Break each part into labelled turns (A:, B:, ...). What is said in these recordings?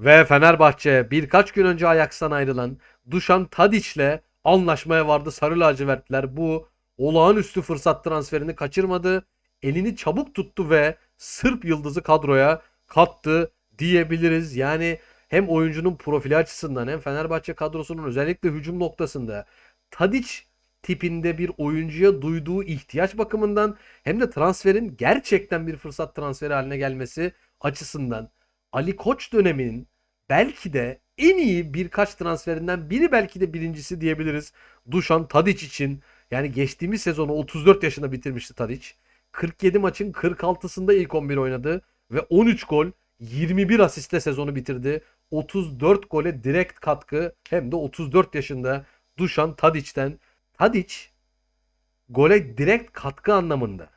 A: Ve Fenerbahçe birkaç gün önce Ajax'tan ayrılan Dušan Tadić'le anlaşmaya vardı Sarı lacivertler. Bu olağanüstü fırsat transferini kaçırmadı. Elini çabuk tuttu ve Sırp yıldızı kadroya kattı diyebiliriz. Yani hem oyuncunun profili açısından hem Fenerbahçe kadrosunun özellikle hücum noktasında Tadić tipinde bir oyuncuya duyduğu ihtiyaç bakımından hem de transferin gerçekten bir fırsat transferi haline gelmesi açısından Ali Koç döneminin belki de en iyi birkaç transferinden biri belki de birincisi diyebiliriz. Dušan Tadić için. Yani geçtiğimiz sezonu 34 yaşında bitirmişti Tadić. 47 maçın 46'sında ilk 11 oynadı ve 13 gol 21 asistle sezonu bitirdi. 34 gole direkt katkı hem de 34 yaşında Dušan Tadić'ten. Tadić gole direkt katkı anlamında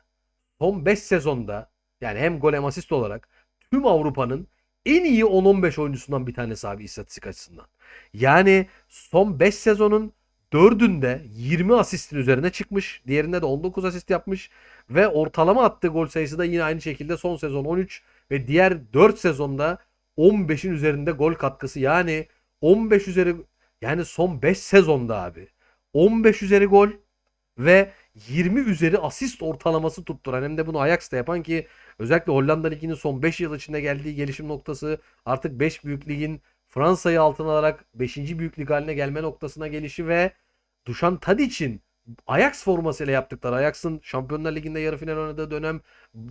A: son 5 sezonda yani hem gol hem asist olarak tüm Avrupa'nın en iyi 10-15 oyuncusundan bir tanesi abi istatistik açısından. Yani son 5 sezonun 4'ünde 20 asistin üzerine çıkmış. Diğerinde de 19 asist yapmış. Ve ortalama attığı gol sayısı da yine aynı şekilde son sezon 13 ve diğer 4 sezonda 15'in üzerinde gol katkısı. Yani 15 üzeri yani son 5 sezonda abi 15 üzeri gol ve 20 üzeri asist ortalaması tutturan hem de bunu Ajax'ta yapan ki özellikle Hollanda Ligi'nin son 5 yıl içinde geldiği gelişim noktası artık 5 büyük ligin Fransa'yı altına alarak 5. büyük lig haline gelme noktasına gelişi ve Dušan Tadić'in Ajax formasıyla yaptıkları Ajax'ın Şampiyonlar Ligi'nde yarı final oynadığı dönem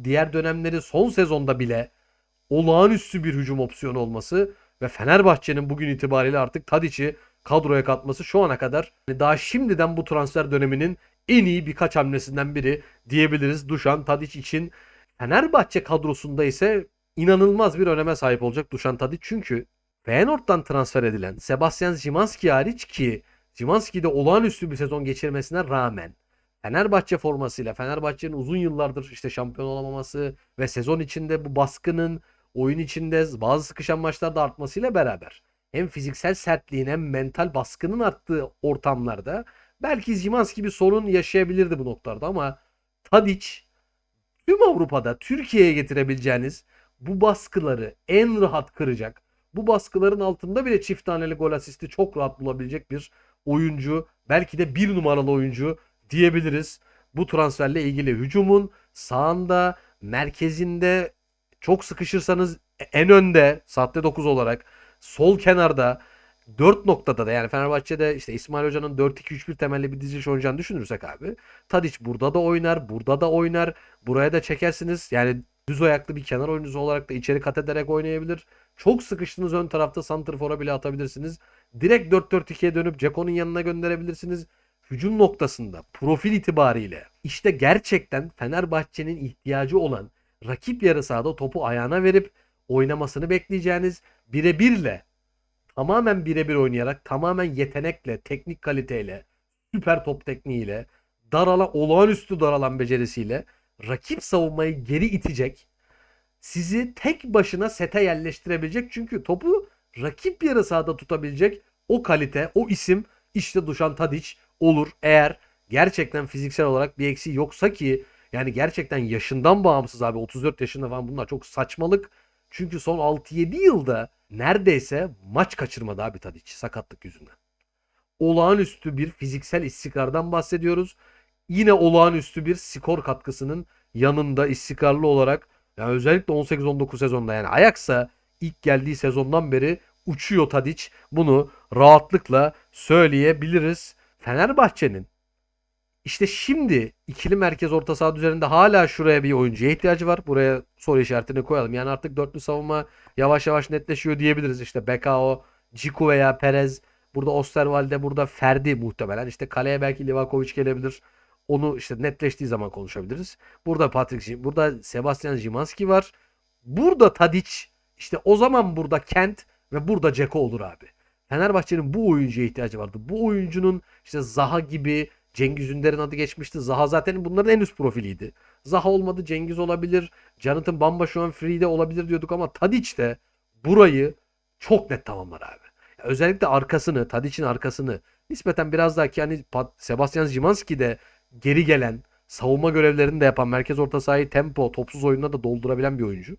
A: diğer dönemleri son sezonda bile olağanüstü bir hücum opsiyonu olması ve Fenerbahçe'nin bugün itibariyle artık Tadić'i kadroya katması şu ana kadar hani daha şimdiden bu transfer döneminin en iyi birkaç hamlesinden biri diyebiliriz Dušan Tadić için. Fenerbahçe kadrosunda ise inanılmaz bir öneme sahip olacak Dušan Tadić çünkü Feyenoord'dan transfer edilen Sebastian Szymanski hariç ki Szymanski de olağanüstü bir sezon geçirmesine rağmen Fenerbahçe formasıyla Fenerbahçe'nin uzun yıllardır işte şampiyon olamaması ve sezon içinde bu baskının oyun içinde bazı sıkışan maçlarda artmasıyla beraber hem fiziksel sertliğin hem mental baskının arttığı ortamlarda belki Szymanski bir sorun yaşayabilirdi bu noktalarda ama Tadić tüm Avrupa'da Türkiye'ye getirebileceğiniz bu baskıları en rahat kıracak. Bu baskıların altında bile çift taneli gol asisti çok rahat bulabilecek bir oyuncu. Belki de bir numaralı oyuncu diyebiliriz. Bu transferle ilgili hücumun sağında, merkezinde çok sıkışırsanız en önde sahte 9 olarak sol kenarda 4 noktada da yani Fenerbahçe'de işte İsmail Hoca'nın 4-2-3-1 temelli bir diziliş oynayacağını düşünürsek abi. Tadic burada da oynar, burada da oynar. Buraya da çekersiniz. Yani düz ayaklı bir kenar oyuncusu olarak da içeri kat ederek oynayabilir. Çok sıkıştığınız ön tarafta santrfora bile atabilirsiniz. Direkt 4-4-2'ye dönüp Ceko'nun yanına gönderebilirsiniz. Hücum noktasında profil itibariyle işte gerçekten Fenerbahçe'nin ihtiyacı olan rakip yarı sahada topu ayağına verip oynamasını bekleyeceğiniz birebirle tamamen birebir oynayarak tamamen yetenekle, teknik kaliteyle, süper top tekniğiyle, daralan, olağanüstü daralan becerisiyle rakip savunmayı geri itecek. Sizi tek başına sete yerleştirebilecek. Çünkü topu rakip yarı sahada tutabilecek o kalite, o isim işte Dušan Tadić olur. Eğer gerçekten fiziksel olarak bir eksiği yoksa ki yani gerçekten yaşından bağımsız abi 34 yaşında falan bunlar çok saçmalık. Çünkü son 6-7 yılda neredeyse maç kaçırmadı abi Tadić sakatlık yüzünden. Olağanüstü bir fiziksel istikrardan bahsediyoruz. Yine olağanüstü bir skor katkısının yanında istikrarlı olarak yani özellikle 18-19 sezonda yani Ajax'a ilk geldiği sezondan beri uçuyor Tadić. Bunu rahatlıkla söyleyebiliriz. Fenerbahçe'nin işte şimdi ikili merkez orta saha üzerinde hala şuraya bir oyuncuya ihtiyacı var. Buraya soru işaretini koyalım. Yani artık dörtlü savunma yavaş yavaş netleşiyor diyebiliriz. İşte Bekao, Ciku veya Perez. Burada Osterwalde, burada Ferdi muhtemelen. İşte kaleye belki Livakovic gelebilir. Onu işte netleştiği zaman konuşabiliriz. Burada Patrick, burada Sebastian Szymanski var. Burada Tadic, işte o zaman burada Kent ve burada Ceko olur abi. Fenerbahçe'nin bu oyuncuya ihtiyacı vardı. Bu oyuncunun işte Zaha gibi Cengiz Ünder'in adı geçmişti. Zaha zaten bunların en üst profiliydi. Zaha olmadı Cengiz olabilir. Jonathan Bamba şu an free'de olabilir diyorduk ama Tadic de burayı çok net tamamlar abi. Özellikle arkasını, Tadic'in arkasını nispeten biraz daha ki hani Sebastian Szymanski de geri gelen, savunma görevlerini de yapan, merkez orta sahayı tempo, topsuz oyunla da doldurabilen bir oyuncu.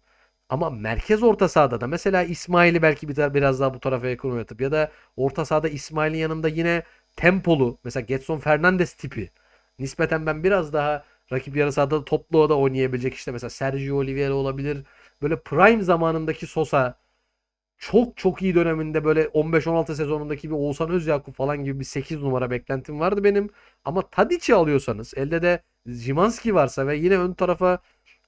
A: Ama merkez orta sahada da mesela İsmail'i belki bir biraz daha bu tarafa yakın oynatıp ya da orta sahada İsmail'in yanında yine tempolu mesela Getson Fernandes tipi. Nispeten ben biraz daha rakip yarı sahada toplu da oynayabilecek işte mesela Sergio Oliveira olabilir. Böyle prime zamanındaki Sosa çok çok iyi döneminde böyle 15-16 sezonundaki bir Oğuzhan Özyakup falan gibi bir 8 numara beklentim vardı benim. Ama Tadic'i alıyorsanız elde de Zimanski varsa ve yine ön tarafa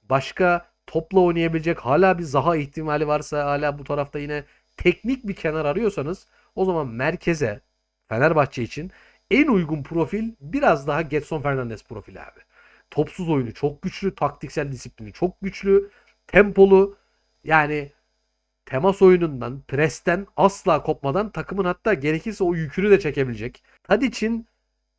A: başka topla oynayabilecek hala bir Zaha ihtimali varsa hala bu tarafta yine teknik bir kenar arıyorsanız o zaman merkeze Fenerbahçe için en uygun profil biraz daha Getson Fernandes profili abi. Topsuz oyunu çok güçlü, taktiksel disiplini çok güçlü, tempolu yani temas oyunundan, presten asla kopmadan takımın hatta gerekirse o yükünü de çekebilecek. Tadic'in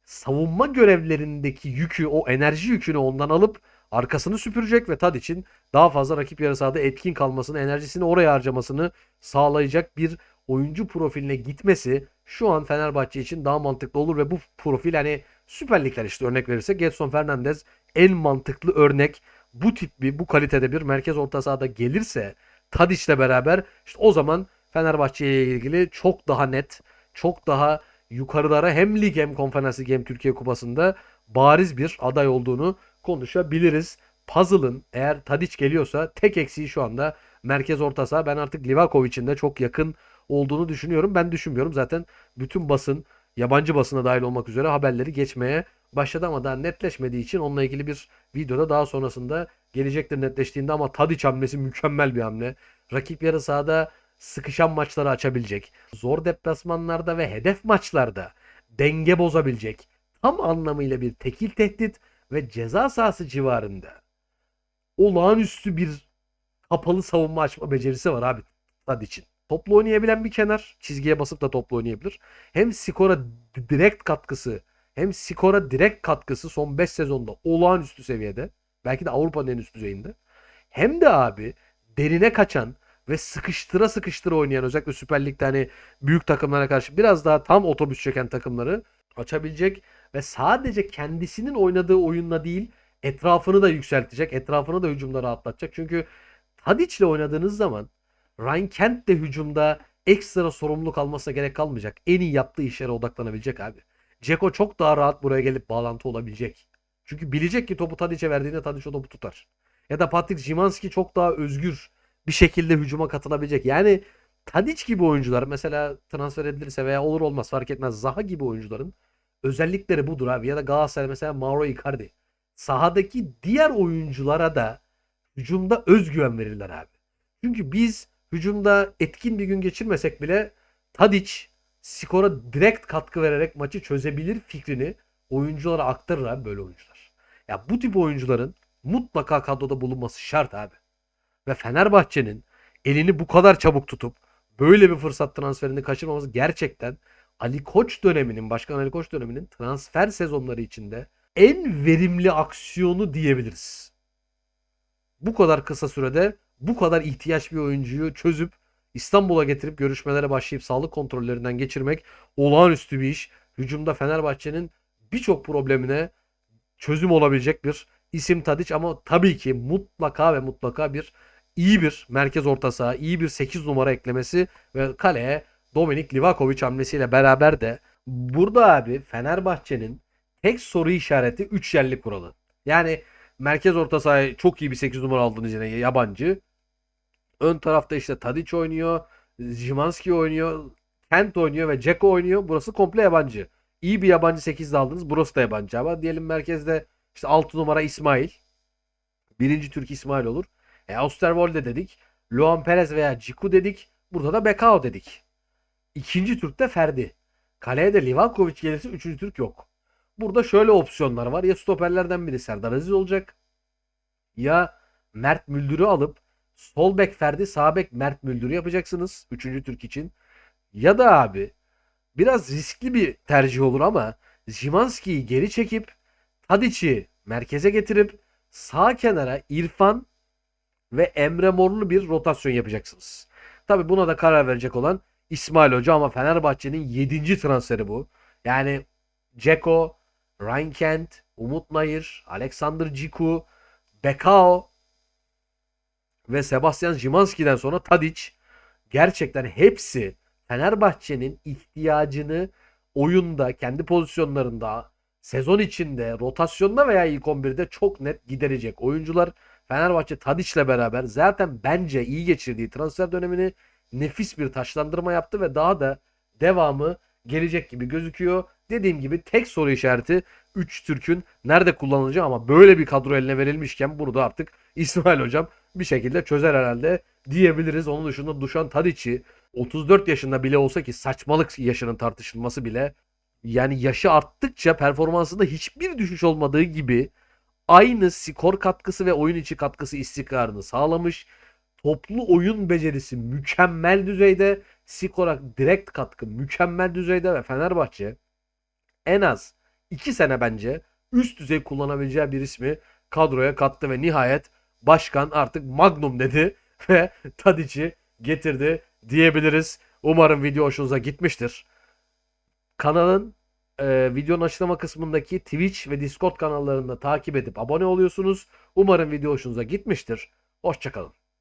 A: savunma görevlerindeki yükü, o enerji yükünü ondan alıp arkasını süpürecek ve Tadic'in daha fazla rakip yarı sahada etkin kalmasını, enerjisini oraya harcamasını sağlayacak bir oyuncu profiline gitmesi şu an Fenerbahçe için daha mantıklı olur ve bu profil hani Süper Ligler işte örnek verirsek Gedson Fernandez en mantıklı örnek bu tip bir bu kalitede bir merkez orta sahada gelirse Tadic'le beraber işte o zaman Fenerbahçe ile ilgili çok daha net, çok daha yukarılara hem lig hem konferans ligi hem Türkiye kupasında bariz bir aday olduğunu konuşabiliriz. Puzzle'ın eğer Tadic geliyorsa tek eksiği şu anda merkez orta saha. Ben artık Livakovic'in de çok yakın olduğunu düşünüyorum. Ben düşünmüyorum. Zaten bütün basın, yabancı basına dahil olmak üzere haberleri geçmeye başladı ama daha netleşmediği için onunla ilgili bir videoda daha sonrasında gelecektir netleştiğinde ama Tadic hamlesi mükemmel bir hamle. Rakip yarı sahada sıkışan maçları açabilecek. Zor deplasmanlarda ve hedef maçlarda denge bozabilecek. Tam anlamıyla bir tekil tehdit ve ceza sahası civarında olağanüstü bir kapalı savunma açma becerisi var abi Tadic'in. Toplu oynayabilen bir kenar. Çizgiye basıp da toplu oynayabilir. Hem skora direkt katkısı hem skora direkt katkısı son 5 sezonda olağanüstü seviyede. Belki de Avrupa'nın en üst düzeyinde. Hem de abi derine kaçan ve sıkıştıra sıkıştıra oynayan özellikle Süper Lig'de hani büyük takımlara karşı biraz daha tam otobüs çeken takımları açabilecek ve sadece kendisinin oynadığı oyunla değil etrafını da yükseltecek. Etrafını da hücumda rahatlatacak. Çünkü Tadic'le oynadığınız zaman Ryan Kent de hücumda ekstra sorumluluk almasına gerek kalmayacak. En iyi yaptığı işlere odaklanabilecek abi. Ceko çok daha rahat buraya gelip bağlantı olabilecek. Çünkü bilecek ki topu Tadic'e verdiğinde Tadic o topu tutar. Ya da Patrick Szymanski çok daha özgür bir şekilde hücuma katılabilecek. Yani Tadic gibi oyuncular mesela transfer edilirse veya olur olmaz fark etmez. Zaha gibi oyuncuların özellikleri budur abi. Ya da Galatasaray mesela Mauro Icardi. Sahadaki diğer oyunculara da hücumda özgüven verirler abi. Çünkü biz hücumda etkin bir gün geçirmesek bile Tadic skora direkt katkı vererek maçı çözebilir fikrini oyunculara aktarır abi böyle oyuncular. Ya bu tip oyuncuların mutlaka kadroda bulunması şart abi. Ve Fenerbahçe'nin elini bu kadar çabuk tutup böyle bir fırsat transferini kaçırmaması gerçekten Ali Koç döneminin, Başkan Ali Koç döneminin transfer sezonları içinde en verimli aksiyonu diyebiliriz. Bu kadar kısa sürede bu kadar ihtiyaç bir oyuncuyu çözüp İstanbul'a getirip görüşmelere başlayıp sağlık kontrollerinden geçirmek olağanüstü bir iş. Hücumda Fenerbahçe'nin birçok problemine çözüm olabilecek bir isim Tadic ama tabii ki mutlaka ve mutlaka bir iyi bir merkez orta saha, iyi bir 8 numara eklemesi ve kaleye Dominik Livakovic hamlesiyle beraber de burada abi Fenerbahçe'nin tek soru işareti 3 yerli kuralı. Yani merkez orta sahaya çok iyi bir 8 numara aldınız yine yabancı. Ön tarafta işte Tadic oynuyor, Zimanski oynuyor, Kent oynuyor ve Ceko oynuyor. Burası komple yabancı. İyi bir yabancı 8 de aldınız. Burası da yabancı ama diyelim merkezde işte 6 numara İsmail. Birinci Türk İsmail olur. E Osterwolde dedik. Luan Perez veya Ciku dedik. Burada da Bekao dedik. İkinci Türk de Ferdi. Kaleye de Livakovic gelirse üçüncü Türk yok. Burada şöyle opsiyonlar var. Ya stoperlerden biri Serdar Aziz olacak. Ya Mert Müldür'ü alıp sol bek Ferdi sağ bek Mert Müldür'ü yapacaksınız. Üçüncü Türk için. Ya da abi biraz riskli bir tercih olur ama Zimanski'yi geri çekip Tadic'i merkeze getirip sağ kenara İrfan ve Emre Morlu bir rotasyon yapacaksınız. Tabi buna da karar verecek olan İsmail Hoca ama Fenerbahçe'nin 7. transferi bu. Yani Ceko, Ryan Kent, Umut Nayır, Alexander Ciku, Bekao ve Sebastian Szymanski'den sonra Tadic gerçekten hepsi Fenerbahçe'nin ihtiyacını oyunda, kendi pozisyonlarında, sezon içinde, rotasyonda veya ilk 11'de çok net giderecek oyuncular. Fenerbahçe Tadic'le beraber zaten bence iyi geçirdiği transfer dönemini nefis bir taşlandırma yaptı ve daha da devamı gelecek gibi gözüküyor. Dediğim gibi tek soru işareti 3 Türk'ün nerede kullanılacağı ama böyle bir kadro eline verilmişken burada artık İsmail hocam bir şekilde çözer herhalde diyebiliriz. Onun dışında Dušan Tadic'i 34 yaşında bile olsa ki saçmalık yaşının tartışılması bile yani yaşı arttıkça performansında hiçbir düşüş olmadığı gibi aynı skor katkısı ve oyun içi katkısı istikrarını sağlamış. Toplu oyun becerisi mükemmel düzeyde. Skora direkt katkı mükemmel düzeyde ve Fenerbahçe en az 2 sene bence üst düzey kullanabileceği bir ismi kadroya kattı ve nihayet başkan artık Magnum dedi ve Tadic'i getirdi diyebiliriz. Umarım video hoşunuza gitmiştir. Kanalın e, videonun açıklama kısmındaki Twitch ve Discord kanallarında takip edip abone oluyorsunuz. Umarım video hoşunuza gitmiştir. Hoşçakalın.